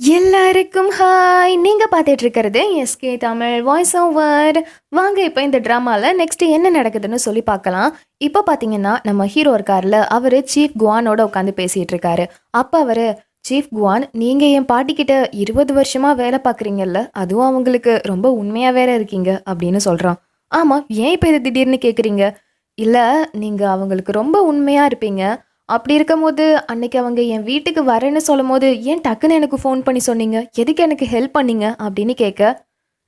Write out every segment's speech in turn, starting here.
எல்லாருக்கும் ஹாய் நீங்கள் பார்த்துட்டு இருக்கிறது எஸ்கே தமிழ் வாய்ஸ் ஓவர் வாங்க இப்போ இந்த ட்ராமாவில் நெக்ஸ்ட் என்ன நடக்குதுன்னு சொல்லி பார்க்கலாம். இப்போ பார்த்தீங்கன்னா நம்ம ஹீரோ இருக்கார்ல அவர் சீஃப் குவானோட உட்காந்து பேசிகிட்டு இருக்காரு அப்போ அவர் சீஃப் குவான் நீங்கள் என் பாட்டிக்கிட்ட இருபது வருஷமாக வேலை பார்க்குறீங்கல்ல அதுவும் அவங்களுக்கு ரொம்ப உண்மையாக வேற இருக்கீங்க அப்படின்னு சொல்கிறான் ஆமாம் ஏன் இப்போ இதை திடீர்னு கேட்குறீங்க இல்லை நீங்கள் அவங்களுக்கு ரொம்ப உண்மையாக இருப்பீங்க. அப்படி இருக்கும் போது அன்னைக்கு அவங்க என் வீட்டுக்கு வரேன்னு சொல்லும் போது ஏன் டக்குன்னு எனக்கு ஃபோன் பண்ணி சொன்னீங்க? எதுக்கு எனக்கு ஹெல்ப் பண்ணீங்க? அப்படின்னு கேட்க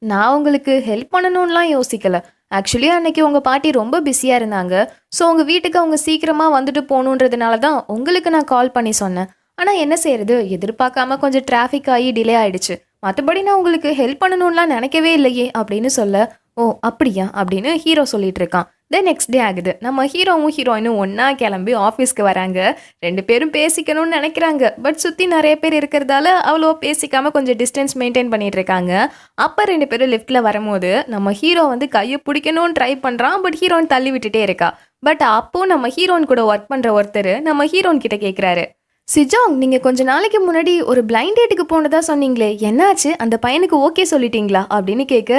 நான் உங்களுக்கு ஹெல்ப் பண்ணணும்லாம் யோசிக்கல. ஆக்சுவலி அன்னைக்கு உங்கள் பாட்டி ரொம்ப பிஸியாக இருந்தாங்க. ஸோ உங்கள் வீட்டுக்கு அவங்க சீக்கிரமாக வந்துட்டு போகணுன்றதுனால தான் உங்களுக்கு நான் கால் பண்ணி சொன்னேன். ஆனால் என்ன செய்யறது? எதிர்பார்க்காம கொஞ்சம் டிராஃபிக் ஆகி டிலே ஆயிடுச்சு. மற்றபடி நான் உங்களுக்கு ஹெல்ப் பண்ணணும்லாம் நினைக்கவே இல்லையே அப்படின்னு சொல்ல ஓ அப்படியா? அப்படின்னு ஹீரோ சொல்லிட்டு இருக்கான். த நெக்ஸ்ட் டே ஆகுது. நம்ம ஹீரோவும் ஹீரோயினும் ஒன்றா கிளம்பி ஆஃபீஸ்க்கு வராங்க. ரெண்டு பேரும் பேசிக்கணும்னு நினைக்கிறாங்க. பட் சுற்றி நிறைய பேர் இருக்கிறதால அவ்வளோ பேசிக்காமல் கொஞ்சம் டிஸ்டன்ஸ் மெயின்டைன் பண்ணிகிட்டு இருக்காங்க. அப்போ ரெண்டு பேரும் லிஃப்ட்டில் வரும்போது நம்ம ஹீரோ வந்து கையை பிடிக்கணும்னு ட்ரை பண்ணுறான் பட் ஹீரோயின் தள்ளி விட்டுட்டே இருக்கா. பட் அப்போ நம்ம ஹீரோயின் கூட ஒர்க் பண்ணுற ஒருத்தர் நம்ம ஹீரோயின் கிட்ட கேட்குறாரு சிஜாங் நீங்கள் கொஞ்ச நாளைக்கு முன்னாடி ஒரு பிளைண்ட் டேட்டுக்கு போனதா சொன்னீங்களே என்னாச்சு? அந்த பையனுக்கு ஓகே சொல்லிட்டீங்களா? அப்படின்னு கேட்க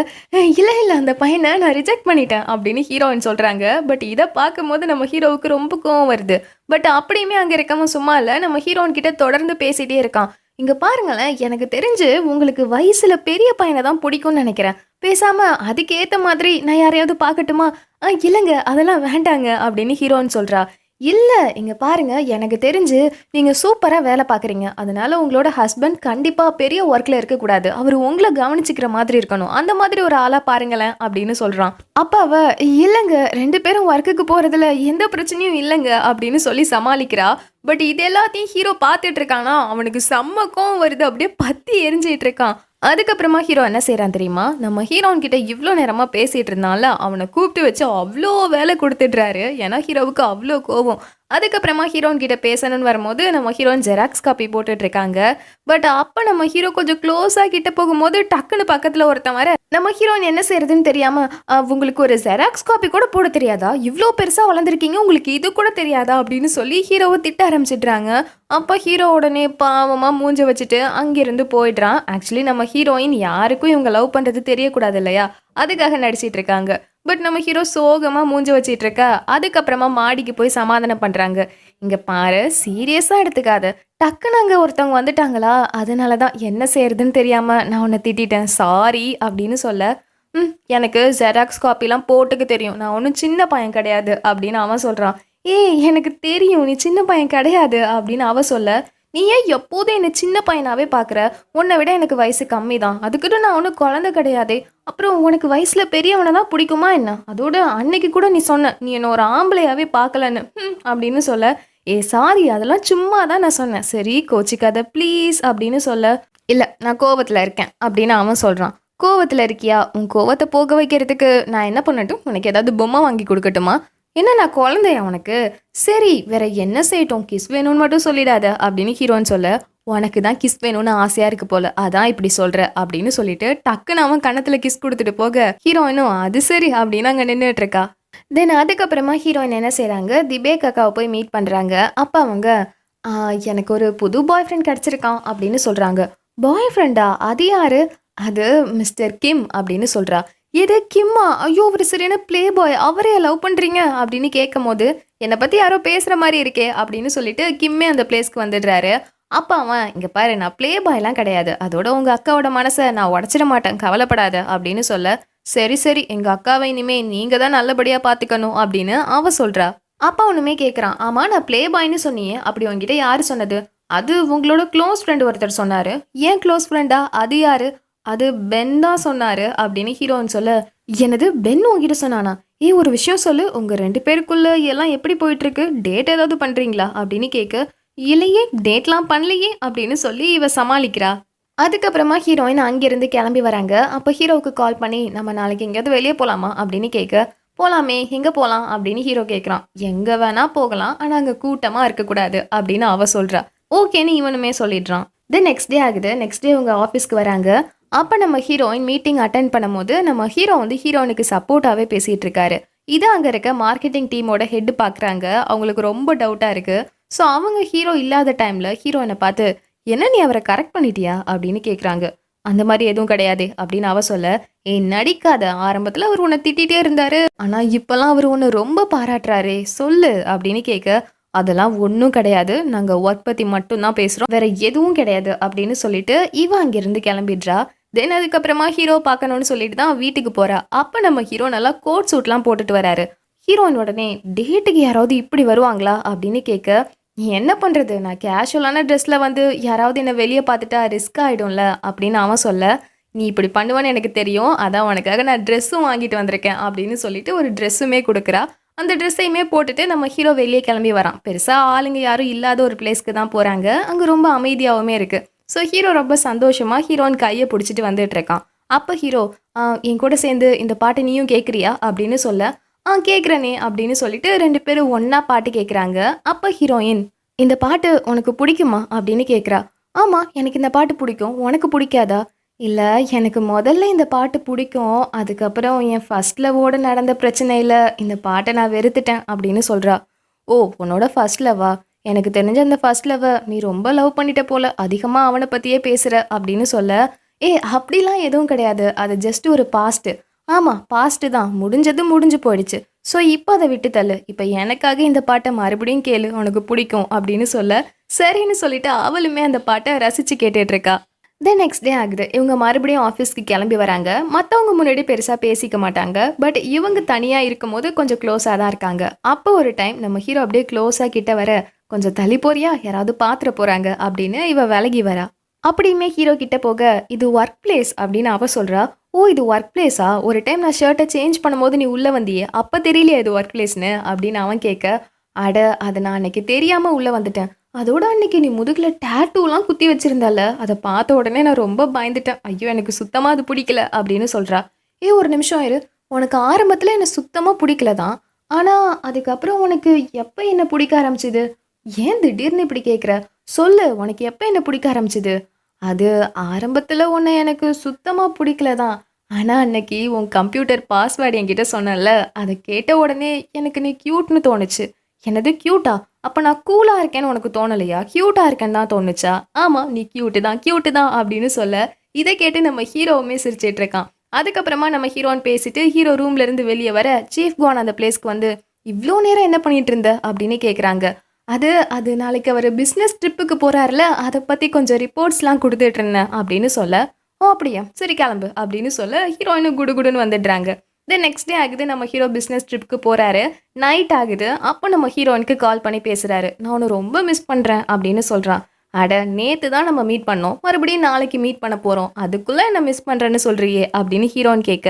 இல்லை இல்லை அந்த பையனை நான் ரிஜெக்ட் பண்ணிட்டேன் அப்படின்னு ஹீரோயின் சொல்கிறாங்க பட் இதை பார்க்கும்போது நம்ம ஹீரோவுக்கு ரொம்ப கோவம் வருது. பட் அப்படியுமே அங்கே இருக்காம சும்மா இல்லை நம்ம ஹீரோயின் கிட்ட தொடர்ந்து பேசிகிட்டே இருக்கான். இங்கே பாருங்களேன் எனக்கு தெரிஞ்சு உங்களுக்கு வயசில் பெரிய பையனை தான் பிடிக்கும்னு நினைக்கிறேன். பேசாமல் அதுக்கேற்ற மாதிரி நான் யாரையாவது பார்க்கட்டுமா? ஆ இல்லைங்க அதெல்லாம் வேண்டாங்க அப்படின்னு ஹீரோயின் சொல்கிறா இல்லை இங்கே பாருங்க எனக்கு தெரிஞ்சு நீங்கள் சூப்பராக வேலை பார்க்குறீங்க அதனால உங்களோட ஹஸ்பண்ட் கண்டிப்பாக பெரிய ஒர்க்கில் இருக்கக்கூடாது. அவர் உங்களை கவனிச்சிக்கிற மாதிரி இருக்கணும். அந்த மாதிரி ஒரு ஆளாக பாருங்களேன் அப்படின்னு சொல்கிறான் அப்போ அவ இல்லைங்க ரெண்டு பேரும் ஒர்க்குக்கு போகிறதுல எந்த பிரச்சனையும் இல்லைங்க அப்படின்னு சொல்லி சமாளிக்கிறா. பட் இது எல்லாத்தையும் ஹீரோ பார்த்துட்டு இருக்கானா? அவனுக்கு செம்ம கோவம் வருது. அப்படியே பத்தி எரிஞ்சிட்டு இருக்கான். அதுக்கப்புறமா ஹீரோ என்ன செய்கிறான் தெரியுமா? நம்ம ஹீரோன் கிட்ட இவ்வளோ நேரமா பேசிட்டு இருந்தால அவனை கூப்பிட்டு வச்சு அவ்வளோ வேலை கொடுத்துட்றாரு. ஏன்னா ஹீரோவுக்கு அவ்வளோ கோவம் அதுக்கப்புறமா ஹீரோன் கிட்ட பேசணும்னு வரும்போது நம்ம ஹீரோயின் ஜெராக்ஸ் காப்பி போட்டுட்டு இருக்காங்க பட் அப்ப நம்ம ஹீரோ கொஞ்சம் க்ளோஸா கிட்ட போகும்போது டக்குன்னு பக்கத்துல ஒருத்தன் வர நம்ம ஹீரோயின் என்ன செய்யறதுன்னு தெரியாம உங்களுக்கு ஒரு ஜெராக்ஸ் காப்பி கூட போட தெரியாதா? இவ்வளோ பெருசா வளர்ந்துருக்கீங்க உங்களுக்கு இது கூட தெரியாதா? அப்படின்னு சொல்லி ஹீரோவை திட்ட ஆரம்பிச்சிடுறாங்க. அப்போ ஹீரோ உடனே பாவமாக மூஞ்ச வச்சுட்டு அங்கிருந்து போயிடுறான். ஆக்சுவலி நம்ம ஹீரோயின் யாருக்கும் இவங்க லவ் பண்ணுறது தெரியக்கூடாது இல்லையா? அதுக்காக நடிச்சிட்டு இருக்காங்க பட் நம்ம ஹீரோ சோகமாக மூஞ்ச வச்சிட்டு இருக்கா? அதுக்கப்புறமா மாடிக்கு போய் சமாதானம் பண்ணுறாங்க இங்கே பாரு சீரியஸாக எடுத்துக்காத. டக்குன்னு அங்கே ஒருத்தவங்க வந்துட்டாங்களா? அதனால தான் என்ன செய்யறதுன்னு தெரியாமல் நான் உன்னை திட்டிட்டேன். சாரி அப்படின்னு சொல்ல ம் எனக்கு ஜெராக்ஸ் காப்பிலாம் போட்டுக்க தெரியும். நான் ஒன்றும் சின்ன பையன் கிடையாது. அப்படின்னு அவன் சொல்கிறான் ஏய் எனக்கு தெரியும். நீ சின்ன பையன் கிடையாது. அப்படின்னு அவ சொல்ல நீ ஏன் எப்போதும் என்னை சின்ன பையனாவே பார்க்குற உன்னை விட எனக்கு வயசு கம்மி தான் அதுக்கிட்ட நான் ஒன்றும் குழந்தை கிடையாதே. அப்புறம் உனக்கு வயசுல பெரியவனை தான் பிடிக்குமா என்ன? அதோட அன்னைக்கு கூட நீ சொன்ன நீ என்ன ஒரு ஆம்பளையாவே பார்க்கலன்னு அப்படின்னு சொல்ல. ஏ சாரி அதெல்லாம் சும்மா தான் நான் சொன்னேன். சரி கோச்சிக்காத ப்ளீஸ் அப்படின்னு சொல்ல. இல்லை நான் கோவத்தில் இருக்கேன் அப்படின்னு அவன் சொல்கிறான் கோவத்தில் இருக்கியா? உன் கோவத்தை போக வைக்கிறதுக்கு நான் என்ன பண்ணட்டும்? உனக்கு ஏதாவது பொம்மை வாங்கி கொடுக்கட்டுமா? என்ன நான் குழந்தையா உனக்கு? சரி வேற என்ன செய்யட்டும்? கிஸ் வேணும்னு மட்டும் சொல்லிடாத அப்படின்னு ஹீரோன்னு சொல்ல உனக்கு தான் கிஸ் வேணும்னு ஆசையா இருக்கு போல அதான் இப்படி சொல்ற அப்படின்னு சொல்லிட்டு டக்குன்னு அவன் கணத்துல கிஸ் கொடுத்துட்டு போக ஹீரோயினும் அது சரி அப்படின்னு அங்க நின்றுட்டு இருக்கா தென் அதுக்கப்புறமா ஹீரோயின் என்ன செய்றாங்க? திபேக் அக்காவை போய் மீட் பண்றாங்க. அப்ப அவங்க எனக்கு ஒரு புது பாய் ஃப்ரெண்ட் கிடைச்சிருக்கான் அப்படின்னு சொல்றாங்க. பாய் ஃப்ரெண்டா அது யாரு? அது மிஸ்டர் கிம் அப்படின்னு சொல்றா. எது கிம்மா? ஐயோ அவர் சரியான ப்ளே பாய் அவரே லவ் பண்ணுறீங்க அப்படின்னு கேட்கும் போது என்னை பற்றி யாரோ பேசுகிற மாதிரி இருக்கே அப்படின்னு சொல்லிட்டு கிம்மே அந்த பிளேஸ்க்கு வந்துடுறாரு. அப்பா அவன் இங்கே பாரு நான் ப்ளே பாய்லாம் கிடையாது. அதோட உங்கள் அக்காவோட மனசை நான் உடச்சிட மாட்டேன். கவலைப்படாத அப்படின்னு சொல்ல சரி சரி எங்கள் அக்காவை இனிமே நீங்கள் தான் நல்லபடியாக பார்த்துக்கணும் அப்படின்னு அவன் சொல்கிறா அப்பா ஒன்றுமே கேட்குறான் ஆமாம் நான் ப்ளே பாய்னு சொன்னியே. அப்படி உங்ககிட்ட யார் சொன்னது? அது உங்களோட க்ளோஸ் ஃப்ரெண்டு ஒருத்தர் சொன்னார். ஏன் க்ளோஸ் ஃப்ரெண்டா அது யாரு? அது பென் தான் சொன்னாரு அப்படின்னு ஹீரோயின் சொல்ல எனது பென் உங்ககிட்ட சொன்னானா? ஏ ஒரு விஷயம் சொல்லு. உங்க ரெண்டு பேருக்குள்ள எல்லாம் எப்படி போயிட்டு இருக்கு டேட் ஏதாவது பண்றீங்களா? அப்படின்னு கேட்க இல்லையே டேட்லாம் பண்ணலையே அப்படின்னு சொல்லி இவ சமாளிக்கிறா. அதுக்கப்புறமா ஹீரோயின் அங்கிருந்து கிளம்பி வராங்க. அப்போ ஹீரோவுக்கு கால் பண்ணி நம்ம நாளைக்கு எங்கேயாவது வெளியே போகலாமா அப்படின்னு கேட்க போகலாமே எங்கே போகலாம் அப்படின்னு ஹீரோ கேட்குறான் எங்கே வேணா போகலாம் ஆனால் அங்கே கூட்டமாக இருக்கக்கூடாது அப்படின்னு அவ சொல்கிறா ஓகேன்னு இவனுமே சொல்லிடுறான். தென் நெக்ஸ்ட் டே ஆகுது. நெக்ஸ்ட் டே உங்கள் ஆஃபீஸ்க்கு வராங்க. அப்போ நம்ம ஹீரோயின் மீட்டிங் அட்டன் பண்ணும்போது நம்ம ஹீரோ வந்து ஹீரோனுக்கு சப்போர்ட்டாகவே பேசிகிட்டு இருக்காரு இது அங்கே இருக்க மார்க்கெட்டிங் டீமோட ஹெட் பார்க்குறாங்க அவங்களுக்கு ரொம்ப டவுட்டாக இருக்குது ஸோ அவங்க ஹீரோ இல்லாத டைமில் ஹீரோயினை பார்த்து என்ன நீ அவரை கரெக்ட் பண்ணிட்டியா? அப்படின்னு கேட்குறாங்க அந்த மாதிரி எதுவும் கிடையாதே அப்படின்னு அவ சொல்ல ஏ நடிக்காத. ஆரம்பத்தில் அவர் உன்னை திட்டிகிட்டே இருந்தாரு. ஆனால் இப்போல்லாம் அவர் உன்னை ரொம்ப பாராட்டுறாரே. சொல்லு அப்படின்னு கேட்க அதெல்லாம் ஒன்றும் கிடையாது. நாங்கள் ஒர்க் பற்றி மட்டும்தான் பேசுகிறோம் வேற எதுவும் கிடையாது அப்படின்னு சொல்லிட்டு இவ அங்கேருந்து கிளம்பிடுறா. தென் அதுக்கப்புறமா ஹீரோ பார்க்கணும்னு சொல்லிட்டு தான் வீட்டுக்கு போறா. அப்போ நம்ம ஹீரோ நல்லா கோட் சூட்லாம் போட்டுட்டு வராரு. ஹீரோயின் உடனே டேட்டுக்கு யாராவது இப்படி வருவாங்களா? அப்படின்னு கேட்க நீ என்ன பண்ணுறது நான் கேஷுவலான ட்ரெஸ்ஸில் வந்து யாராவது என்னை வெளியே பார்த்துட்டா ரிஸ்க் ஆகிடும்ல அப்படின்னு அவன் சொல்ல நீ இப்படி பண்ணுவேன்னு எனக்கு தெரியும். அதான் உனக்காக நான் ட்ரெஸ்ஸும் வாங்கிட்டு வந்திருக்கேன் அப்படின்னு சொல்லிட்டு ஒரு ட்ரெஸ்ஸுமே கொடுக்குறா. அந்த ட்ரெஸ்ஸையுமே போட்டுட்டு நம்ம ஹீரோ வெளியே கிளம்பி வரான். பெருசாக ஆளுங்க யாரும் இல்லாத ஒரு பிளேஸ்க்கு தான் போகிறாங்க அங்கே ரொம்ப அமைதியாகவுமே இருக்குது ஸோ ஹீரோ ரொம்ப சந்தோஷமாக ஹீரோயின் கையை பிடிச்சிட்டு வந்துட்டு இருக்கான். அப்போ ஹீரோ "ஆ, என் கூட சேர்ந்து இந்த பாட்டை நீயும் கேட்குறியா அப்படின்னு சொல்ல ஆ கேட்குறனே அப்படின்னு சொல்லிட்டு ரெண்டு பேரும் ஒன்றா பாட்டு கேட்குறாங்க அப்போ ஹீரோயின் இந்த பாட்டு உனக்கு பிடிக்குமா? அப்படின்னு கேட்குறா ஆமாம் எனக்கு இந்த பாட்டு பிடிக்கும். உனக்கு பிடிக்காதா? இல்லை எனக்கு முதல்ல இந்த பாட்டு பிடிக்கும். அதுக்கப்புறம் என் ஃபஸ்ட் லவ்வோட நடந்த பிரச்சனையில் இந்த பாட்டை நான் வெறுத்துட்டேன் அப்படின்னு சொல்கிறா ஓ உன்னோட ஃபர்ஸ்ட் லவ்வா எனக்கு தெரிஞ்ச அந்த ஃபர்ஸ்ட் லவ்வை நீ ரொம்ப லவ் பண்ணிட்ட போல அதிகமாக அவனை பற்றியே பேசுகிற அப்படின்னு சொல்ல ஏ அப்படிலாம் எதுவும் கிடையாது. அது ஜஸ்ட் ஒரு பாஸ்ட்டு ஆமாம் பாஸ்ட்டு தான். முடிஞ்சது முடிஞ்சு போயிடுச்சு. ஸோ இப்போ அதை விட்டு தள்ளு. இப்போ எனக்காக இந்த பாட்டை மறுபடியும் கேளு. உனக்கு பிடிக்கும். அப்படின்னு சொல்ல சரின்னு சொல்லிட்டு அவளுமே அந்த பாட்டை ரசித்து கேட்டுட்ருக்கா தென் நெக்ஸ்ட் டே ஆகுது. இவங்க மறுபடியும் ஆஃபீஸ்க்கு கிளம்பி வராங்க. மற்றவங்க முன்னாடி பெருசாக பேசிக்க மாட்டாங்க. பட் இவங்க தனியாக இருக்கும்போது கொஞ்சம் க்ளோஸாக தான் இருக்காங்க. அப்போ ஒரு டைம் நம்ம ஹீரோ அப்படியே க்ளோஸாக கிட்ட வர கொஞ்சம் தள்ளி போறியா? யாராவது பாத்திர போகிறாங்க அப்படின்னு இவ விலகி வரா. அப்படியுமே ஹீரோ கிட்ட போக இது ஒர்க் பிளேஸ் அப்படின்னு அவ சொல்றா. ஓ இது ஒர்க் பிளேஸா ஒரு டைம் நான் ஷர்ட்டை சேஞ்ச் பண்ணும்போது நீ உள்ளே வந்தியே அப்போ தெரியலையா இது ஒர்க் பிளேஸ்னு அப்படின்னு அவன் கேட்க அட அதை நான் அன்னைக்கு தெரியாமல் உள்ளே வந்துட்டேன். அதோட அன்னைக்கு நீ முதுகில் டேட்டூலாம் குத்தி வச்சிருந்தால அதை பார்த்த உடனே நான் ரொம்ப பயந்துட்டேன். ஐயோ எனக்கு சுத்தமாக அது பிடிக்கல அப்படின்னு சொல்கிறா ஏ ஒரு நிமிஷம் இரு. உனக்கு ஆரம்பத்தில் என்னை சுத்தமாக பிடிக்கல தான். ஆனால் அதுக்கப்புறம் உனக்கு எப்போ என்ன பிடிக்க ஆரம்பிச்சுது? ஏன் திடீர்னு இப்படி கேட்குற சொல்லு உனக்கு எப்போ என்ன பிடிக்க ஆரம்பிச்சுது? அது ஆரம்பத்தில் உன்னை எனக்கு சுத்தமாக பிடிக்கல தான் ஆனால் அன்னைக்கு உன் கம்ப்யூட்டர் பாஸ்வேர்டு என்கிட்ட சொன்னல அதை கேட்ட உடனே எனக்கு நீ க்யூட்னு தோணுச்சு. என்னது க்யூட்டா அப்போ நான் கூலாக இருக்கேன்னு உனக்கு தோணலையா? க்யூட்டாக இருக்கேன்னு தான் தோணுச்சா? ஆமாம் நீ க்யூட்டு தான் க்யூட்டு தான் அப்படின்னு சொல்ல இதை கேட்டு நம்ம ஹீரோவுமே சிரிச்சிட்டு இருக்கான். அதுக்கப்புறமா நம்ம ஹீரோன்னு பேசிட்டு ஹீரோ ரூம்லேருந்து வெளியே வர சீஃப் குவான் அந்த பிளேஸ்க்கு வந்து இவ்வளோ நேரம் என்ன பண்ணிட்டு இருந்த? அப்படின்னு கேட்குறாங்க அது அது நாளைக்கு அவர் பிஸ்னஸ் ட்ரிப்புக்கு போகிறாருல அதை பற்றி கொஞ்சம் ரிப்போர்ட்ஸ்லாம் கொடுத்துட்டு இருந்தேன் அப்படின்னு சொல்ல ஓ அப்படியா சரி கிளம்பு அப்படின்னு சொல்ல ஹீரோயினு குடுகுடுன்னு வந்துடுறாங்க. தென் நெக்ஸ்ட் டே ஆகுது நம்ம ஹீரோ பிஸ்னஸ் ட்ரிப்புக்கு போகிறாரு நைட் ஆகுது அப்போ நம்ம ஹீரோயினுக்கு கால் பண்ணி பேசுகிறாரு நான் உன்னை ரொம்ப மிஸ் பண்ணுறேன் அப்படின்னு சொல்கிறான் அட நேற்று தான் நம்ம மீட் பண்ணோம். மறுபடியும் நாளைக்கு மீட் பண்ண போகிறோம் அதுக்குள்ளே என்ன மிஸ் பண்ணுறேன்னு சொல்கிறியே அப்படின்னு ஹீரோயின் கேட்க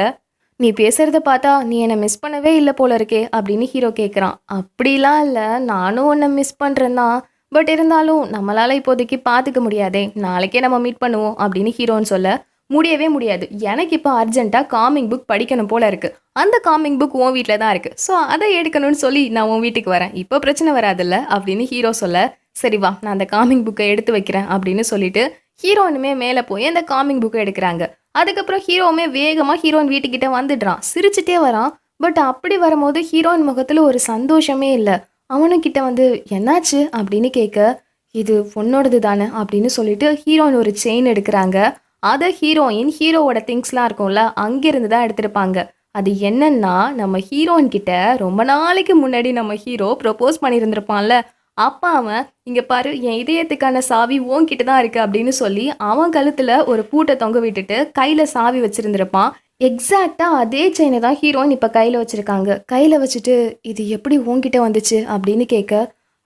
நீ பேசுறத பார்த்தா நீ என்னை மிஸ் பண்ணவே இல்லை போல இருக்கே அப்படின்னு ஹீரோ கேட்குறான் அப்படிலாம் இல்லை நானும் உன்னை மிஸ் பண்ணுறேன் தான் பட் இருந்தாலும் நம்மளால இப்போதைக்கு பார்த்துக்க முடியாதே நாளைக்கே நம்ம மீட் பண்ணுவோம் அப்படின்னு ஹீரோன்னு சொல்ல முடியவே முடியாது. எனக்கு இப்போ அர்ஜென்ட்டாக காமிங் புக் படிக்கணும் போல இருக்கு. அந்த காமிங் புக் உன் வீட்டில் தான் இருக்கு. ஸோ அதை எடுக்கணும்னு சொல்லி நான் உன் வீட்டுக்கு வரேன். இப்போ பிரச்சனை வராதுல்ல அப்படின்னு ஹீரோ சொல்ல சரி வா நான் அந்த காமிங் புக்கை எடுத்து வைக்கிறேன் அப்படின்னு சொல்லிட்டு ஹீரோனுமே மேலே போய் அந்த காமிங் புக்கை எடுக்கிறாங்க. அதுக்கப்புறம் ஹீரோவுமே வேகமாக ஹீரோயின் வீட்டுக்கிட்ட வந்துடுறான். சிரிச்சுட்டே வரான். பட் அப்படி வரும்போது ஹீரோயின் முகத்தில் ஒரு சந்தோஷமே இல்லை. அவனுக்கிட்ட வந்து என்னாச்சு? அப்படின்னு கேட்க இது பொண்ணோடது தானே அப்படின்னு சொல்லிட்டு ஹீரோயின் ஒரு செயின் எடுக்கிறாங்க. அதை ஹீரோயின் ஹீரோவோட திங்ஸ்லாம் இருக்கும்ல அங்கேருந்து தான் எடுத்திருப்பாங்க. அது என்னன்னா நம்ம ஹீரோயின் கிட்ட ரொம்ப நாளைக்கு முன்னாடி நம்ம ஹீரோ ப்ரொபோஸ் பண்ணியிருந்திருப்பான்ல அப்போ அவன் இங்கே பாரு என் இதயத்துக்கான சாவி ஓங்கிட்டு தான் இருக்குது அப்படின்னு சொல்லி அவன் கழுத்தில் ஒரு பூட்டை தொங்க விட்டுட்டு கையில் சாவி வச்சுருந்துருப்பான். எக்ஸாக்டாக அதே செயினை தான் ஹீரோயின் இப்போ கையில் வச்சுருக்காங்க. கையில் வச்சுட்டு இது எப்படி ஓங்கிட்ட வந்துச்சு? அப்படின்னு கேட்க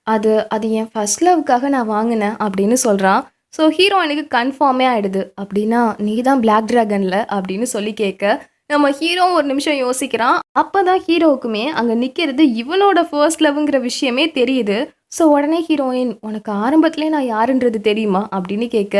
அது அது என் ஃபர்ஸ்ட் லவ்க்காக நான் வாங்கினேன் அப்படின்னு சொல்கிறான் ஸோ ஹீரோயினுக்கு கன்ஃபார்மே ஆகிடுது அப்படின்னா நீ தான் பிளாக் ட்ராகனில் அப்படின்னு சொல்லி கேட்க நம்ம ஹீரோ ஒரு நிமிஷம் யோசிக்கிறான். அப்போ தான் ஹீரோவுக்குமே அங்கே நிற்கிறது இவனோட ஃபர்ஸ்ட் லவ்ங்கிற விஷயமே தெரியுது. ஸோ உடனே ஹீரோயின் உனக்கு ஆரம்பத்திலே நான் யாருன்றது தெரியுமா? அப்படின்னு கேட்க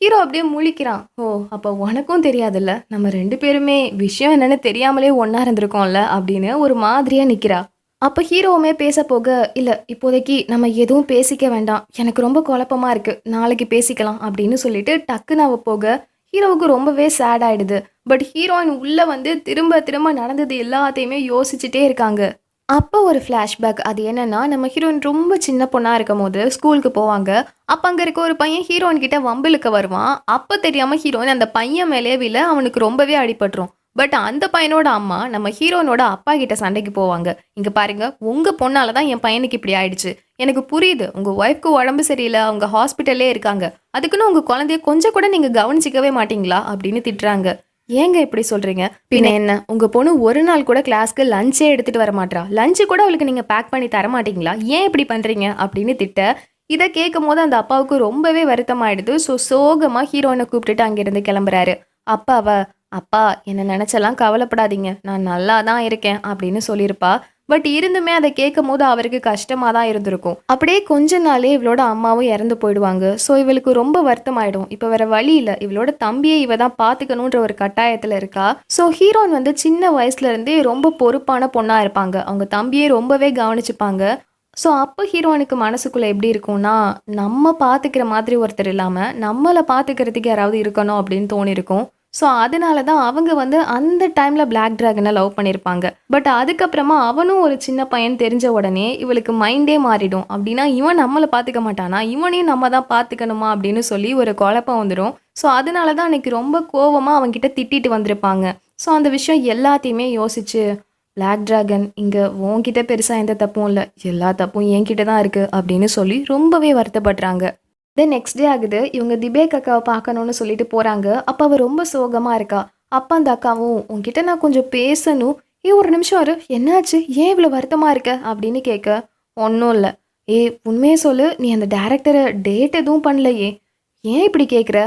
ஹீரோ அப்படியே முழிக்கிறான். ஓ அப்போ உனக்கும் தெரியாதுல்ல? நம்ம ரெண்டு பேருமே விஷயம் என்னென்னு தெரியாமலே ஒன்றா இருந்திருக்கோம்ல? அப்படின்னு ஒரு மாதிரியாக நிற்கிறா அப்போ ஹீரோவுமே பேச போக இல்லை இப்போதைக்கு நம்ம எதுவும் பேசிக்க வேண்டாம். எனக்கு ரொம்ப குழப்பமா இருக்குது நாளைக்கு பேசிக்கலாம். அப்படின்னு சொல்லிட்டு டக்குன்னு அவ போக ஹீரோவுக்கு ரொம்பவே சேட் ஆகிடுது பட் ஹீரோயின் உள்ளே வந்து திரும்ப திரும்ப நடந்தது எல்லாத்தையுமே யோசிச்சுட்டே இருக்காங்க. அப்போ ஒரு ஃப்ளாஷ்பேக் அது என்னென்னா நம்ம ஹீரோயின் ரொம்ப சின்ன பொண்ணாக இருக்கும் போது ஸ்கூலுக்கு போவாங்க. அப்போ அங்கே இருக்க ஒரு பையன் ஹீரோயின் கிட்ட வம்பிழுக்க வருவான். அப்போ தெரியாமல் ஹீரோயின் அந்த பையன் மேலே விழ அவனுக்கு ரொம்பவே அடிபட்டுரும். பட் அந்த பையனோட அம்மா நம்ம ஹீரோனோட அப்பா கிட்ட சண்டைக்கு போவாங்க. இங்க பாருங்க உங்க பொண்ணால தான் என் பையனுக்கு இப்படி ஆயிடுச்சு. எனக்கு புரியுது உங்க ஒய்ஃப்க்கு உடம்பு சரியில்லை அவங்க ஹாஸ்பிட்டல்லே இருக்காங்க. அதுக்குன்னு உங்க குழந்தைய கொஞ்சம் கூட நீங்க கவனிச்சிக்கவே மாட்டீங்களா? அப்படின்னு திட்டுறாங்க. ஏங்க இப்படி சொல்றீங்க? பின்ன என்ன? உங்க பொண்ணு ஒரு நாள் கூட கிளாஸ்க்கு லஞ்சே எடுத்துட்டு வர மாட்றா. லஞ்சு கூட அவளுக்கு நீங்க பேக் பண்ணி தர மாட்டீங்களா? ஏன் இப்படி பண்றீங்க? அப்படின்னு திட்ட. இதை கேட்கும் போது அந்த அப்பாவுக்கு ரொம்பவே வருத்தமாயிடுது. ஸோ சோகமா ஹீரோயினை கூப்பிட்டுட்டு அங்கிருந்து கிளம்புறாரு. அப்பாவ அப்பா என்ன நினைச்செல்லாம் கவலைப்படாதீங்க. நான் நல்லா தான் இருக்கேன் அப்படின்னு சொல்லியிருப்பா. பட் இருந்துமே அதை கேட்கும் போது அவருக்கு கஷ்டமா தான் இருந்திருக்கும். அப்படியே கொஞ்ச நாளே இவளோட அம்மாவும் இறந்து போயிடுவாங்க. ஸோ இவளுக்கு ரொம்ப வருத்தமாயிடும். இப்போ வேற வழி இல்லை. இவளோட தம்பியை இவ தான் பார்த்துக்கணுன்ற ஒரு கட்டாயத்தில் இருக்கா. ஸோ ஹீரோன் வந்து சின்ன வயசுல இருந்தே ரொம்ப பொறுப்பான பொண்ணா இருப்பாங்க. அவங்க தம்பியை ரொம்பவே கவனிச்சுப்பாங்க. ஸோ அப்போ ஹீரோனுக்கு மனசுக்குள்ளே எப்படி இருக்கும்னா நம்ம பார்த்துக்கிற மாதிரி ஒருத்தர் இல்லாமல் நம்மளை பார்த்துக்கிறதுக்கு யாராவது இருக்கணும் அப்படின்னு தோணிருக்கும். ஸோ அதனால தான் அவங்க வந்து அந்த டைமில் பிளாக் ட்ராகனை லவ் பண்ணியிருப்பாங்க பட் அதுக்கப்புறமா அவனும் ஒரு சின்ன பையன் தெரிஞ்ச உடனே இவளுக்கு மைண்டே மாறிடும். அப்படின்னா இவன் நம்மளை பார்த்துக்க மாட்டானா? இவனையும் நம்ம தான் பார்த்துக்கணுமா அப்படின்னு சொல்லி ஒரு குழப்பம் வந்துடும் ஸோ அதனால தான் அன்னைக்கு ரொம்ப கோவமாக அவன்கிட்ட திட்டிட்டு வந்திருப்பாங்க. ஸோ அந்த விஷயம் எல்லாத்தையுமே யோசிச்சு பிளாக் டிராகன் இங்கே உன்கிட்ட பெருசாக எந்த தப்பும் இல்லை. எல்லா தப்பும் என்கிட்ட தான் இருக்குது அப்படின்னு சொல்லி ரொம்பவே வருத்தப்படுறாங்க. தென் நெக்ஸ்ட் டே ஆகுது. இவங்க திபேக் அக்காவை பார்க்கணும்னு சொல்லிட்டு போகிறாங்க அப்போ அவள் ரொம்ப சோகமாக இருக்கா. அப்பா அந்த அக்காவும் உங்ககிட்ட நான் கொஞ்சம் பேசணும். ஏ ஒரு நிமிஷம் வரும் என்னாச்சு? ஏன் இவ்வளோ வருத்தமாக இருக்க? அப்படின்னு கேட்க ஒன்றும் இல்லை. ஏ உண்மையே சொல்லு. நீ அந்த டேரக்டரை டேட் எதுவும் பண்ணலையே. ஏன் இப்படி கேட்குற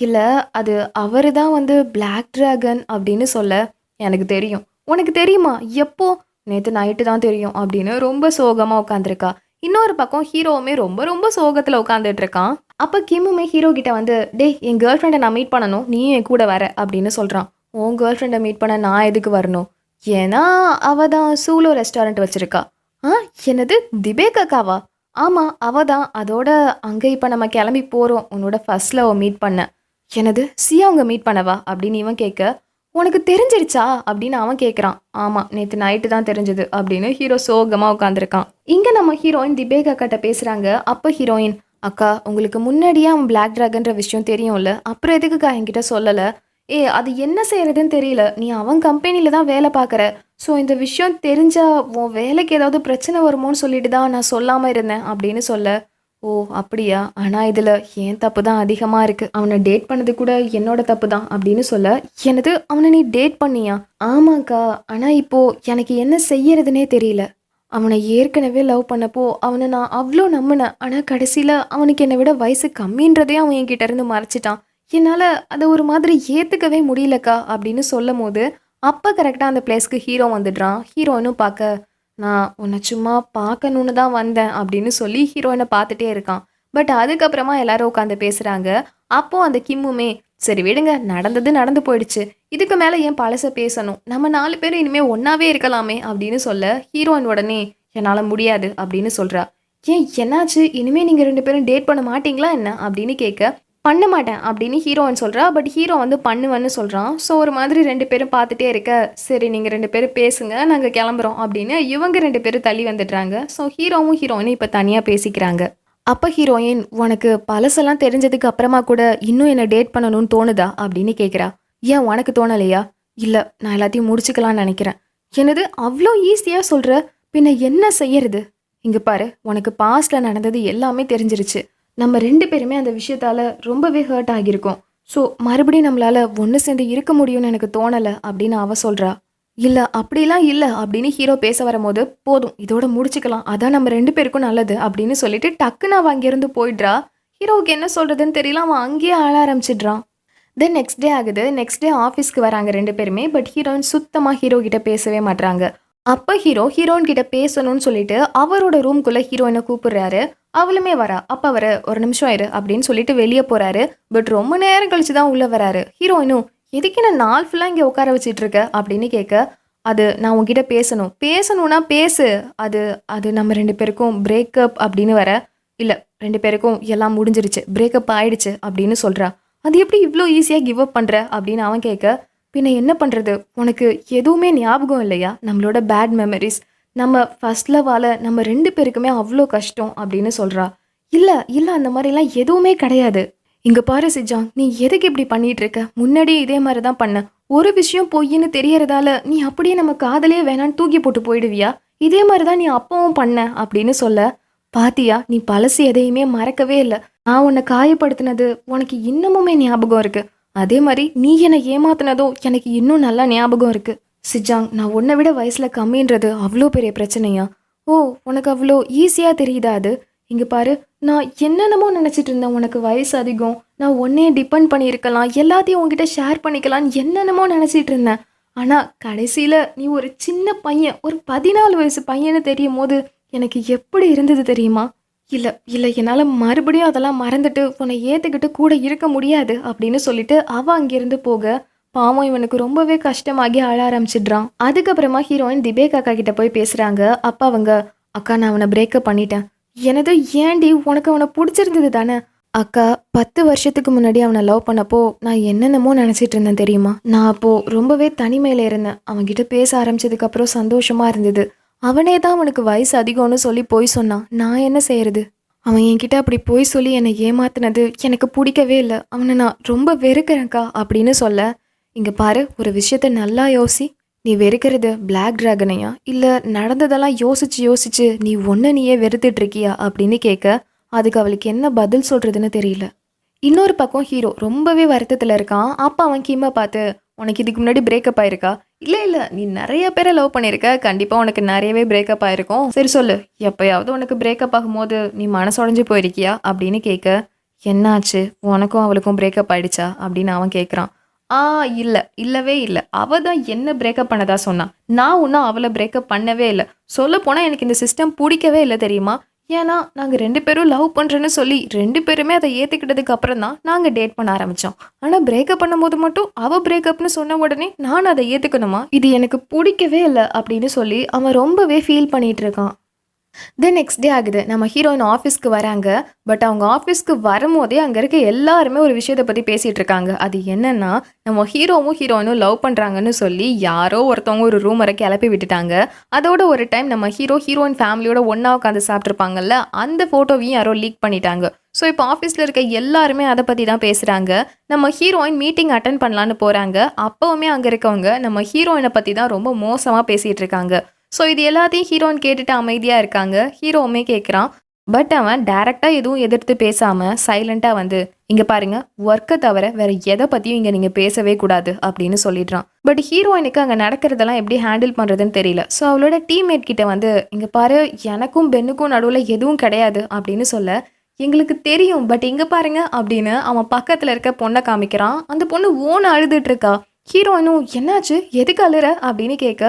இல்லை அது அவர் தான் வந்து பிளாக் ட்ராகன் அப்படின்னு சொல்ல. எனக்கு தெரியும். உனக்கு தெரியுமா? எப்போ? நேற்று நைட்டு தான் தெரியும் அப்படின்னு ரொம்ப சோகமாக உட்காந்துருக்கா இன்னொரு பக்கம் ஹீரோவுமே ரொம்ப ரொம்ப சோகத்தில் உட்காந்துட்டு இருக்கான் அப்போ கிம்முமே ஹீரோ கிட்ட வந்து டேய் என் கேர்ள் ஃப்ரெண்டை நான் மீட் பண்ணணும். நீயும் என் கூட வர அப்படின்னு சொல்கிறான் உன் கேர்ள் ஃப்ரெண்டை மீட் பண்ண நான் எதுக்கு வரணும்? ஏன்னா அவ தான் சூலோ ரெஸ்டாரண்ட் வச்சிருக்கா. ஆ என்னது? திபேக் அக்காவா? ஆமாம் அவ தான். அதோட அங்கே இப்போ நம்ம கிளம்பி போகிறோம் உன்னோட ஃபர்ஸ்ட் லவ் மீட் பண்ண. எனது சியா அவங்க மீட் பண்ணவா? அப்படின்னு இவன் கேட்க உனக்கு தெரிஞ்சிருச்சா? அப்படின்னு அவன் கேட்குறான் ஆமாம் நேற்று நைட்டு தான் தெரிஞ்சது அப்படின்னு ஹீரோ சோகமாக உட்காந்துருக்கான் இங்கே நம்ம ஹீரோயின் திபேகா கிட்ட பேசுகிறாங்க அப்போ ஹீரோயின் அக்கா உங்களுக்கு முன்னாடியே அவன் பிளாக் ட்ராகன்ற விஷயம் தெரியும்ல. அப்புறம் எதுக்குக்கா என்கிட்ட சொல்லலை? ஏ அது என்ன செய்யறதுன்னு தெரியல. நீ அவன் கம்பெனியில் தான் வேலை பார்க்குற. ஸோ இந்த விஷயம் தெரிஞ்சால் உன் வேலைக்கு ஏதாவது பிரச்சனை வருமோன்னு சொல்லிட்டு தான் நான் சொல்லாமல் இருந்தேன் அப்படின்னு சொல்ல ஓ அப்படியா? ஆனால் இதில் ஏன் தப்பு தான் அதிகமாக இருக்குது அவனை டேட் பண்ணது கூட என்னோட தப்பு தான் அப்படின்னு சொல்ல எனது அவனை நீ டேட் பண்ணியா? ஆமாக்கா. ஆனால் இப்போது எனக்கு என்ன செய்யறதுனே தெரியல. அவனை ஏற்கனவே லவ் பண்ணப்போ அவனை நான் அவ்வளோ நம்பினேன். ஆனால் கடைசியில் அவனுக்கு என்னை விட வயசு கம்மின்றதே அவன் என்கிட்ட இருந்து மறைச்சிட்டான். என்னால் அதை ஒரு மாதிரி ஏற்றுக்கவே முடியலக்கா அப்படின்னு சொல்லும் போது அப்போ கரெக்டாக அந்த பிளேஸ்க்கு ஹீரோ வந்துடுறான். ஹீரோனும் பார்க்க நான் உன்னை சும்மா பார்க்கணுன்னு தான் வந்தேன் அப்படின்னு சொல்லி ஹீரோயினை பார்த்துட்டே இருக்கான். பட் அதுக்கப்புறமா எல்லாரும் உட்காந்து பேசுகிறாங்க அப்போ அந்த கிம்முமே சரி விடுங்க நடந்தது நடந்து போயிடுச்சு. இதுக்கு மேலே ஏன் பழச பேசணும். நம்ம நாலு பேரும் இனிமேல் ஒன்றாவே இருக்கலாமே அப்படின்னு சொல்ல ஹீரோயின் உடனே என்னால் முடியாது அப்படின்னு சொல்கிறா ஏன் என்னாச்சு? இனிமேல் நீங்கள் ரெண்டு பேரும் டேட் பண்ண மாட்டீங்களா என்ன? அப்படின்னு கேட்க பண்ண மாட்டேன் அப்படின்னு ஹீரோயின் சொல்கிறா பட் ஹீரோ வந்து பண்ணுவேன்னு சொல்கிறான் ஸோ ஒரு மாதிரி ரெண்டு பேரும் பார்த்துட்டே இருக்க. சரி நீங்கள் ரெண்டு பேரும் பேசுங்க நாங்கள் கிளம்புறோம் அப்படின்னு இவங்க ரெண்டு பேரும் தள்ளி வந்துடுறாங்க. ஸோ ஹீரோவும் ஹீரோயினும் இப்போ தனியாக பேசிக்கிறாங்க. அப்போ ஹீரோயின் உனக்கு பழசெல்லாம் தெரிஞ்சதுக்கு அப்புறமா கூட இன்னும் என்னை டேட் பண்ணணும்னு தோணுதா? அப்படின்னு கேட்குறா ஏன் உனக்கு தோணலையா? இல்லை நான் எல்லாத்தையும் முடிச்சுக்கலாம்னு நினைக்கிறேன். என்னது அவ்வளோ ஈஸியாக சொல்கிற பின்ன என்ன செய்யறது? இங்கே பாரு உனக்கு பாஸ்டில் நடந்தது எல்லாமே தெரிஞ்சிருச்சு. நம்ம ரெண்டு பேருமே அந்த விஷயத்தால் ரொம்பவே ஹர்ட் ஆகியிருக்கோம். ஸோ மறுபடியும் நம்மளால் ஒன்று சேர்ந்து இருக்க முடியும்னு எனக்கு தோணலை அப்படின்னு அவ சொல்கிறா இல்லை அப்படிலாம் இல்லை அப்படின்னு ஹீரோ பேச வரும்போது போதும் இதோட முடிச்சுக்கலாம் அதான் நம்ம ரெண்டு பேருக்கும் நல்லது அப்படின்னு சொல்லிட்டு டக்குன்னு அவன் அங்கேருந்து போயிடுறா. ஹீரோவுக்கு என்ன சொல்கிறதுன்னு தெரியல அவன் அங்கேயே ஆள ஆரம்பிச்சிடுறான். தென் நெக்ஸ்ட் டே ஆகுது நெக்ஸ்ட் டே ஆஃபீஸ்க்கு வராங்க ரெண்டு பேருமே பட் ஹீரோயின் சுத்தமாக ஹீரோ கிட்ட பேசவே மாட்றாங்க. அப்போ ஹீரோ ஹீரோயின் கிட்ட பேசணும்னு சொல்லிட்டு அவரோட ரூம்குள்ளே ஹீரோயினை கூப்பிடுறாரு. அவளுமே வரா. அப்போ அவர் ஒரு நிமிஷம் ஆயிரு அப்படின்னு சொல்லிட்டு வெளியே போகிறாரு பட் ரொம்ப நேரம் கழிச்சு தான் உள்ளே வராரு. ஹீரோயினும் எதுக்கு நான் நாள் ஃபுல்லாக இங்கே உட்கார வச்சிட்டு இருக்க அப்படின்னு கேட்க அது நான் உங்ககிட்ட பேசணும். பேசணும்னா பேசு. அது அது நம்ம ரெண்டு பேருக்கும் பிரேக்கப் அப்படின்னு வர இல்லை ரெண்டு பேருக்கும் எல்லாம் முடிஞ்சிருச்சு. பிரேக்கப் ஆயிடுச்சு அப்படின்னு சொல்கிறா அது எப்படி இவ்வளோ ஈஸியாக கிவ் அப் பண்ணுற அப்படின்னு அவன் கேட்க பின்ன என்ன பண்ணுறது உனக்கு எதுவுமே ஞாபகம் இல்லையா? நம்மளோட பேட் மெமரிஸ் நம்ம ஃபஸ்ட் லவால் நம்ம ரெண்டு பேருக்குமே அவ்வளோ கஷ்டம் அப்படின்னு சொல்கிறா இல்லை இல்லை அந்த மாதிரிலாம் எதுவுமே கிடையாது. இங்கே பாரு சிஜாங் நீ எதுக்கு இப்படி பண்ணிகிட்டு இருக்க முன்னாடி இதே மாதிரி தான் பண்ண. ஒரு விஷயம் பொய்ன்னு தெரியறதால நீ அப்படியே நம்ம காதலே வேணான்னு தூக்கி போட்டு போயிடுவியா? இதே மாதிரி தான் நீ அப்பவும் பண்ண அப்படின்னு சொல்ல. பாத்தியா நீ பழசு எதையுமே மறக்கவே இல்லை. நான் உன்னை காயப்படுத்தினது உனக்கு இன்னமுமே ஞாபகம் இருக்குது அதே மாதிரி நீ என்னை ஏமாத்தினதும் எனக்கு இன்னும் நல்லா ஞாபகம் இருக்கு. சிஜாங் நான் உன்னை விட வயசுல கம்மின்றது அவ்வளோ பெரிய பிரச்சனையா? ஓ உனக்கு அவ்வளோ ஈஸியாக தெரியுதா அது? இங்கே பாரு நான் என்னென்னமோ நினச்சிட்டு இருந்தேன். உனக்கு வயசு அதிகம். நான் உன்னையே டிபெண்ட் பண்ணியிருக்கலாம். எல்லாத்தையும் உன்கிட்ட ஷேர் பண்ணிக்கலாம்னு என்னென்னமோ நினச்சிட்டு இருந்தேன். ஆனால் கடைசியில் நீ ஒரு சின்ன பையன் ஒரு பதினாலு வயசு பையன்னு தெரியும் போது எனக்கு எப்படி இருந்தது தெரியுமா? இல்லை இல்லை என்னால் மறுபடியும் அதெல்லாம் மறந்துட்டு உன்னை ஏற்றுக்கிட்டு கூட இருக்க முடியாது அப்படின்னு சொல்லிட்டு அவன் அங்கேருந்து போக பாவம் இவனுக்கு ரொம்பவே கஷ்டமாகி அழ ஆரம்பிச்சிடுறான். அதுக்கப்புறமா ஹீரோயின் திபேக் அக்கா கிட்ட போய் பேசுகிறாங்க அப்பா அவங்க அக்கா நான் அவனை பிரேக்கப் பண்ணிட்டேன். எனது ஏண்டி உனக்கு அவனை பிடிச்சிருந்தது தானே? அக்கா பத்து வருஷத்துக்கு முன்னாடி அவனை லவ் பண்ணப்போ நான் என்னென்னமோ நினச்சிட்டு இருந்தேன் தெரியுமா? நான் அப்போது ரொம்பவே தனிமையில் இருந்தேன். அவன்கிட்ட பேச ஆரம்பிச்சதுக்கப்புறம் சந்தோஷமாக இருந்தது. அவனே தான் அவனுக்கு வயசு அதிகம்னு சொல்லி போய் சொன்னான். நான் என்ன செய்யறது? அவன் என்கிட்ட அப்படி போய் சொல்லி என்னை ஏமாத்தினது எனக்கு பிடிக்கவே இல்லை. அவனை நான் ரொம்ப வெறுக்கிறேன்க்கா அப்படின்னு சொல்ல இங்கே பாரு ஒரு விஷயத்த நல்லா யோசி. நீ வெறுக்கிறது பிளாக் ட்ராகனையா இல்லை நடந்ததெல்லாம் யோசிச்சு யோசிச்சு நீ ஒன்று நீயே வெறுத்துட்டு இருக்கியா? அப்படின்னு கேட்க அதுக்கு அவளுக்கு என்ன பதில் சொல்கிறதுன்னு தெரியல. இன்னொரு பக்கம் ஹீரோ ரொம்பவே வருத்தத்தில் இருக்கான். அப்போ அவன் கிம்ம பார்த்து உனக்கு இதுக்கு முன்னாடி பிரேக்கப் ஆயிருக்கா? இல்லை இல்லை. நீ நிறைய பேரை லவ் பண்ணியிருக்க. கண்டிப்பாக உனக்கு நிறையவே பிரேக்கப் ஆயிருக்கும். சரி சொல்லு. எப்போயாவது உனக்கு பிரேக்கப் ஆகும்போது நீ மனசுடைஞ்சு போயிருக்கியா? அப்படின்னு கேட்க என்னாச்சு? உனக்கும் அவளுக்கும் பிரேக்கப் ஆயிடுச்சா? அப்படின்னு அவன் கேட்குறான். ஆ இல்லை. இல்லவே இல்லை. அவள் தான் என்ன பிரேக்கப் பண்ணதா சொன்னான் நான் ஒன்றும் அவளை பிரேக்கப் பண்ணவே இல்லை. சொல்ல போனால் எனக்கு இந்த சிஸ்டம் பிடிக்கவே இல்லை தெரியுமா? ஏன்னா நாங்கள் ரெண்டு பேரும் லவ் பண்ணுறேன்னு சொல்லி ரெண்டு பேருமே அதை ஏற்றுக்கிட்டதுக்கு அப்புறம் தான் நாங்கள் டேட் பண்ண ஆரம்பித்தோம் ஆனால் பிரேக்கப் பண்ணும்போது மட்டும் அவள் பிரேக்கப்னு சொன்ன உடனே நான் அதை ஏற்றுக்கணுமா இது எனக்கு பிடிக்கவே இல்லை அப்படின்னு சொல்லி அவன் ரொம்பவே ஃபீல் பண்ணிகிட்டு இருக்கான். தென் நெக்ஸ்ட் டே ஆகுது. நம்ம ஹீரோயின் ஆஃபீஸ்க்கு வராங்க. பட் அவங்க ஆஃபீஸ்க்கு வரும்போதே அங்கே இருக்க எல்லாருமே ஒரு விஷயத்தை பற்றி பேசிகிட்டு இருக்காங்க. அது என்னென்னா நம்ம ஹீரோவும் ஹீரோயினும் லவ் பண்ணுறாங்கன்னு சொல்லி யாரோ ஒருத்தவங்க ஒரு ரூமரை கிளப்பி விட்டுட்டாங்க. அதோட ஒரு டைம் நம்ம ஹீரோ ஹீரோயின் ஃபேமிலியோட ஒன்றா உட்காந்து சாப்பிட்ருப்பாங்கல்ல அந்த ஃபோட்டோவையும் யாரோ லீக் பண்ணிட்டாங்க. ஸோ இப்போ ஆஃபீஸில் இருக்க எல்லாருமே அதை பற்றி தான் பேசுகிறாங்க நம்ம ஹீரோயின் மீட்டிங் அட்டன் பண்ணலான்னு போகிறாங்க அப்போவுமே அங்கே இருக்கவங்க நம்ம ஹீரோயினை பற்றி தான் ரொம்ப மோசமாக பேசிகிட்டு இருக்காங்க. ஸோ இது எல்லாத்தையும் ஹீரோயின் கேட்டுட்டு அமைதியாக இருக்காங்க. ஹீரோவுமே கேட்குறான் பட் அவன் டைரெக்டாக எதுவும் எதிர்த்து பேசாமல் சைலண்ட்டாக வந்து இங்கே பாருங்க ஒர்க்கை தவிர வேற எதை பற்றியும் இங்கே நீங்கள் பேசவே கூடாது அப்படின்னு சொல்லிடுறான். பட் ஹீரோயினுக்கு அங்கே நடக்கிறதெல்லாம் எப்படி ஹேண்டில் பண்ணுறதுன்னு தெரியல. ஸோ அவளோட டீம்மேட் கிட்ட வந்து இங்கே பாரு எனக்கும் பென்னுக்கும் நடுவில் எதுவும் கிடையாது அப்படின்னு சொல்ல எங்களுக்கு தெரியும் பட் இங்கே பாருங்க அப்படின்னு அவன் பக்கத்தில் இருக்க பொண்ணை காமிக்கிறான். அந்த பொண்ணு ஓன அழுதுட்டு இருக்கா. ஹீரோயினும் என்னாச்சு? எதுக்கு அழுற? அப்படின்னு கேட்க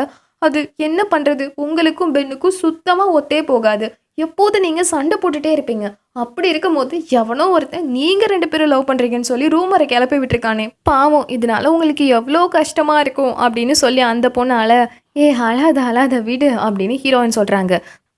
அது என்ன பண்றது? உங்களுக்கும் பெண்ணுக்கும் சுத்தமா ஒத்தே போகாது. எப்போது நீங்க சண்டை போட்டுட்டே இருப்பீங்க. அப்படி இருக்கும்போது எவனோ ஒருத்தன் நீங்க ரெண்டு பேரும் லவ் பண்றீங்கன்னு சொல்லி ரூமரை கிளப்பி விட்டுருக்கானே. பாவம் இதனால உங்களுக்கு எவ்வளோ கஷ்டமா இருக்கும் அப்படின்னு சொல்லி அந்த பொண்ணால ஏ அழாத அழாத வீடு அப்படின்னு ஹீரோயின் சொல்றாங்க.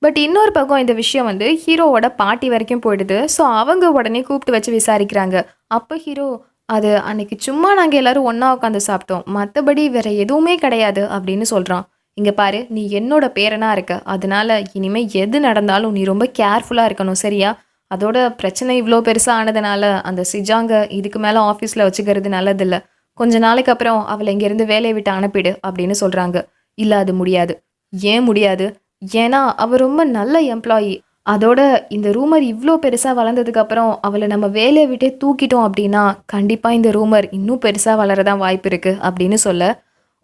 பட் இன்னொரு பக்கம் இந்த விஷயம் வந்து ஹீரோவோட பாட்டி வரைக்கும் போயிடுது. ஸோ அவங்க உடனே கூப்பிட்டு வச்சு விசாரிக்கிறாங்க. அப்போ ஹீரோ அது அன்னைக்கு சும்மா நாங்கள் எல்லாரும் ஒன்றா உட்காந்து சாப்பிட்டோம். மற்றபடி வேற எதுவுமே கிடையாது அப்படின்னு சொல்கிறான் இங்கே பாரு நீ என்னோட பேரனா இருக்க. அதனால இனிமே எது நடந்தாலும் நீ ரொம்ப கேர்ஃபுல்லாக இருக்கணும் சரியா? அதோட பிரச்சனை இவ்வளோ பெருசாக ஆனதுனால அந்த சிஜாங்க இதுக்கு மேலே ஆஃபீஸில் வச்சுக்கிறது நல்லதில்ல. கொஞ்ச நாளைக்கு அப்புறம் அவளை இங்கேருந்து வேலையை விட்டு அனுப்பிடு அப்படின்னு சொல்கிறாங்க இல்லை அது முடியாது. ஏன் முடியாது? ஏன்னா அவ ரொம்ப நல்ல எம்ப்ளாயி அதோட இந்த ரூமர் இவ்வளோ பெருசாக வளர்ந்ததுக்கு அப்புறம் அவளை நம்ம வேலையை விட்டே தூக்கிட்டோம் அப்படின்னா கண்டிப்பாக இந்த ரூமர் இன்னும் பெருசாக வளரதான் வாய்ப்பு இருக்குது அப்படின்னு சொல்ல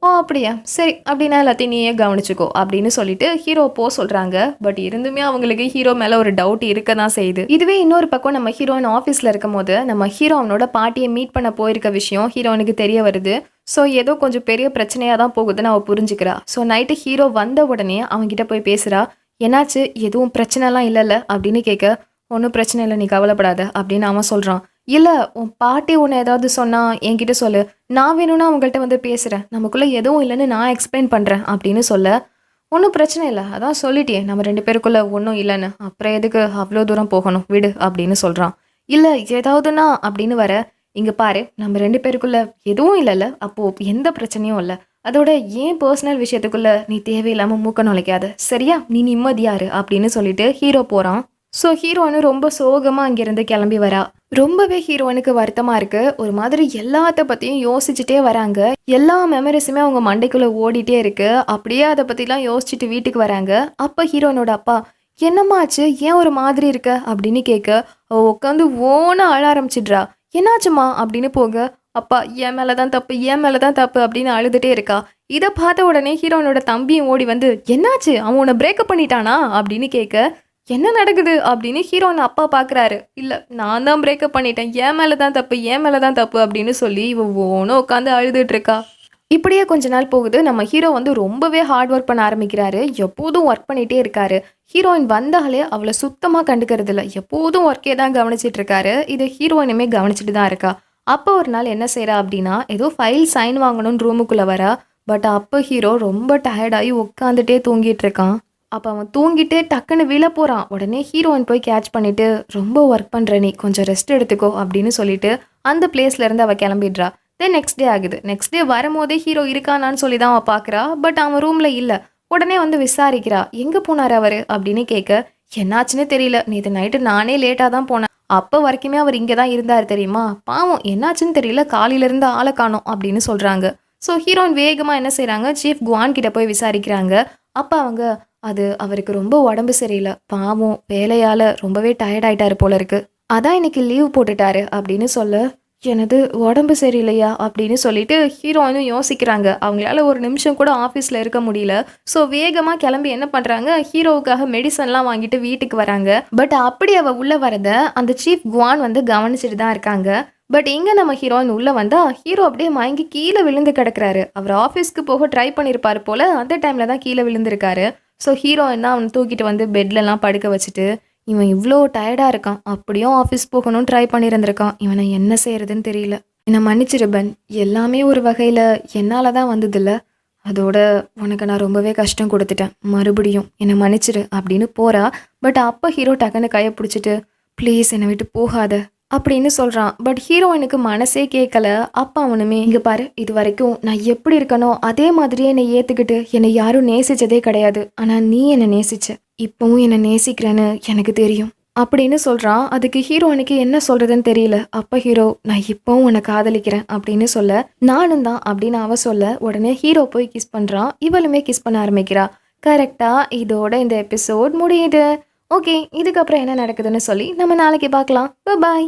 ஓ அப்படியா? சரி அப்படின்னா எல்லாத்தையும் நீயே கவனிச்சுக்கோ அப்படின்னு சொல்லிட்டு ஹீரோ போ சொல்றாங்க. பட் இருந்துமே அவங்களுக்கு ஹீரோ மேல ஒரு டவுட் இருக்க தான் செய்யுது. இதுவே இன்னொரு பக்கம் நம்ம ஹீரோயின் ஆஃபீஸ்ல இருக்கும் போது நம்ம ஹீரோ அவனோட பாட்டியை மீட் பண்ண போயிருக்க விஷயம் ஹீரோனுக்கு தெரிய வருது. ஸோ ஏதோ கொஞ்சம் பெரிய பிரச்சனையாக தான் போகுதுன்னு அவள் புரிஞ்சுக்கிறா. ஸோ நைட்டு ஹீரோ வந்த உடனே அவன்கிட்ட போய் பேசுகிறா என்னாச்சு? எதுவும் பிரச்சனைலாம் இல்லைல்ல? அப்படின்னு கேட்க ஒன்றும் பிரச்சனை இல்லை நீ கவலைப்படாத அப்படின்னு அவன் சொல்கிறான் இல்லை உன் பாட்டி உன்னை ஏதாவது சொன்னால் என்கிட்ட சொல்லு. நான் வேணும்னா அவங்கள்ட்ட வந்து பேசுகிறேன் நமக்குள்ளே எதுவும் இல்லைன்னு நான் எக்ஸ்பிளைன் பண்ணுறேன் அப்படின்னு சொல்ல. ஒன்றும் பிரச்சனை இல்லை. அதான் சொல்லிட்டே நம்ம ரெண்டு பேருக்குள்ளே ஒன்றும் இல்லைன்னு. அப்புறம் எதுக்கு அவ்வளோ தூரம் போகணும்? விடு அப்படின்னு சொல்கிறான் இல்லை ஏதாவதுனா அப்படின்னு வர. இங்கே பாரு நம்ம ரெண்டு பேருக்குள்ளே எதுவும் இல்லைல்ல. அப்போது எந்த பிரச்சனையும் இல்லை. அதோட ஏன் பர்சனல் விஷயத்துக்குள்ளே நீ தேவையில்லாமல் மூக்க நுழைக்காத? சரியா? நீ நிம்மதியாரு அப்படின்னு சொல்லிட்டு ஹீரோ போகிறான் ஸோ ஹீரோனு ரொம்ப சோகமாக அங்கேருந்து கிளம்பி வரா. ரொம்பவே ஹீரோனுக்கு வருத்தமாக இருக்குது ஒரு மாதிரி எல்லாத்த பற்றியும் யோசிச்சுட்டே வராங்க. எல்லா மெமரிஸுமே அவங்க மண்டைக்குள்ளே ஓடிட்டே இருக்கு. அப்படியே அதை பற்றிலாம் யோசிச்சுட்டு வீட்டுக்கு வராங்க. அப்போ ஹீரோனோட அப்பா என்னம்மா ஆச்சு? ஏன் ஒரு மாதிரி இருக்க? அப்படின்னு கேட்க அவ உட்காந்து ஓன அழ ஆரம்பிச்சிடுறா. என்னாச்சுமா அப்படின்னு போக அப்பா என் மேலே தான் தப்பு என் மேலே தான் தப்பு அப்படின்னு அழுதுகிட்டே இருக்கா. இதை பார்த்த உடனே ஹீரோனோட தம்பியும் ஓடி வந்து என்னாச்சு? அவன் உன்னை பிரேக்கப் பண்ணிட்டானா? அப்படின்னு கேட்க என்ன நடக்குது அப்படின்னு ஹீரோயின் அப்பா பார்க்குறாரு இல்லை நான் தான் பிரேக்கப் பண்ணிட்டேன். என் மேலே தான் தப்பு என் மேலே தான் தப்பு அப்படின்னு சொல்லி இவ ஓனும் உட்காந்து அழுதுட்டுருக்கா இப்படியே கொஞ்ச நாள் போகுது. நம்ம ஹீரோ வந்து ரொம்பவே ஹார்ட் ஒர்க் பண்ண ஆரம்பிக்கிறாரு. எப்போதும் ஒர்க் பண்ணிகிட்டே இருக்காரு. ஹீரோயின் வந்தாலே அவளை சுத்தமாக கண்டுக்கிறது இல்லை எப்போதும் ஒர்க்கே தான் கவனிச்சிட்டு இருக்காரு. இது ஹீரோயினுமே கவனிச்சிட்டு தான் இருக்கா. அப்போ ஒரு நாள் என்ன செய்கிறா அப்படின்னா ஏதோ ஃபைல் சைன் வாங்கணும்னு ரூமுக்குள்ளே வரா. பட் அப்போ ஹீரோ ரொம்ப டயர்டாகி உட்காந்துட்டே தூங்கிட்டு இருக்கான். அப்போ அவன் தூங்கிட்டு டக்குன்னு விழ போகிறான் உடனே ஹீரோயின் போய் கேட்ச் பண்ணிட்டு ரொம்ப ஒர்க் பண்ணுற நீ கொஞ்சம் ரெஸ்ட் எடுத்துக்கோ அப்படின்னு சொல்லிட்டு அந்த பிளேஸ்லேருந்து அவள் கிளம்பிடுறா. தென் நெக்ஸ்ட் டே ஆகுது. நெக்ஸ்ட் டே வரும்போதே ஹீரோ இருக்கானான்னு சொல்லி தான் அவள் பார்க்குறா பட் அவன் ரூமில் இல்லை. உடனே வந்து விசாரிக்கிறா எங்கே போனார் அவர்? அப்படின்னு கேட்க என்னாச்சுன்னு தெரியல. நேற்று நைட்டு நானே லேட்டாக தான் போனேன். அப்போ வரைக்குமே அவர் இங்கே தான் இருந்தார் தெரியுமா? பாவம் என்னாச்சுன்னு தெரியல. காலையிலேருந்து ஆளை காணும் அப்படின்னு சொல்கிறாங்க ஸோ ஹீரோயின் வேகமாக என்ன செய்கிறாங்க சீஃப் குவான் கிட்ட போய் விசாரிக்கிறாங்க. அப்போ அவங்க அது அவருக்கு ரொம்ப உடம்பு சரியில்லை. பாவம் வேலையால் ரொம்பவே டயர்ட் ஆயிட்டாரு போல இருக்கு. அதான் இன்னைக்கு லீவ் போட்டுட்டாரு அப்படின்னு சொல்ல எனது உடம்பு சரியில்லையா? அப்படின்னு சொல்லிட்டு ஹீரோயினும் யோசிக்கிறாங்க. அவங்களால ஒரு நிமிஷம் கூட ஆஃபீஸில் இருக்க முடியல. ஸோ வேகமாக கிளம்பி என்ன பண்ணுறாங்க ஹீரோவுக்காக மெடிசன்லாம் வாங்கிட்டு வீட்டுக்கு வராங்க. பட் அப்படி அவள் உள்ளே வரத அந்த சீஃப் குவான் வந்து கவனிச்சுட்டு தான் இருக்காங்க. பட் இங்கே நம்ம ஹீரோயின் உள்ளே வந்தால் ஹீரோ அப்படியே மயங்கி கீழே விழுந்து கிடக்குறாரு. அவர் ஆஃபீஸ்க்கு போக ட்ரை பண்ணியிருப்பாரு போல அந்த டைமில் தான் கீழே விழுந்திருக்காரு. ஸோ ஹீரோ என்ன? அவனை தூக்கிட்டு வந்து பெட்லலாம் படுக்க வச்சுட்டு இவன் இவ்வளோ டயர்டாக இருக்கான். அப்படியும் ஆஃபீஸ் போகணும்னு ட்ரை பண்ணியிருந்திருக்கான் இவனை என்ன செய்யறதுன்னு தெரியல. என்னை மன்னிச்சிரு பென் எல்லாமே ஒரு வகையில் என்னால் தான் வந்ததில்ல. அதோட உனக்கு நான் ரொம்பவே கஷ்டம் கொடுத்துட்டேன். மறுபடியும் என்னை மன்னிச்சிரு அப்படின்னு போகிறா பட் அப்போ ஹீரோ டக்குன்னு கையை பிடிச்சிட்டு ப்ளீஸ் என்னை விட்டு போகாத. அப்படின்னு சொல்கிறான் பட் ஹீரோயினுக்கு மனசே கேட்கல அப்பா அவனுமே இங்கே பாரு இது வரைக்கும் நான் எப்படி இருக்கனோ அதே மாதிரியே என்னை ஏற்றுக்கிட்டு என்னை யாரும் நேசிச்சதே கிடையாது. ஆனால் நீ என்னை நேசிச்ச. இப்போவும் என்னை நேசிக்கிறேன்னு எனக்கு தெரியும். அப்படின்னு சொல்கிறான் அதுக்கு ஹீரோயினுக்கு என்ன சொல்கிறதுன்னு தெரியல. அப்போ ஹீரோ நான் இப்போவும் உன்னை காதலிக்கிறேன் அப்படின்னு சொல்ல நானும் தான் அப்படின்னு அவ சொல்ல உடனே ஹீரோ போய் கிஸ் பண்ணுறான் இவளுமே கிஸ் பண்ண ஆரம்பிக்கிறா. கரெக்டாக இதோட இந்த எபிசோட் முடியுது. ஓகே இதுக்கப்புறம் என்ன நடக்குதுன்னு சொல்லி நம்ம நாளைக்கு பார்க்கலாம். பாய்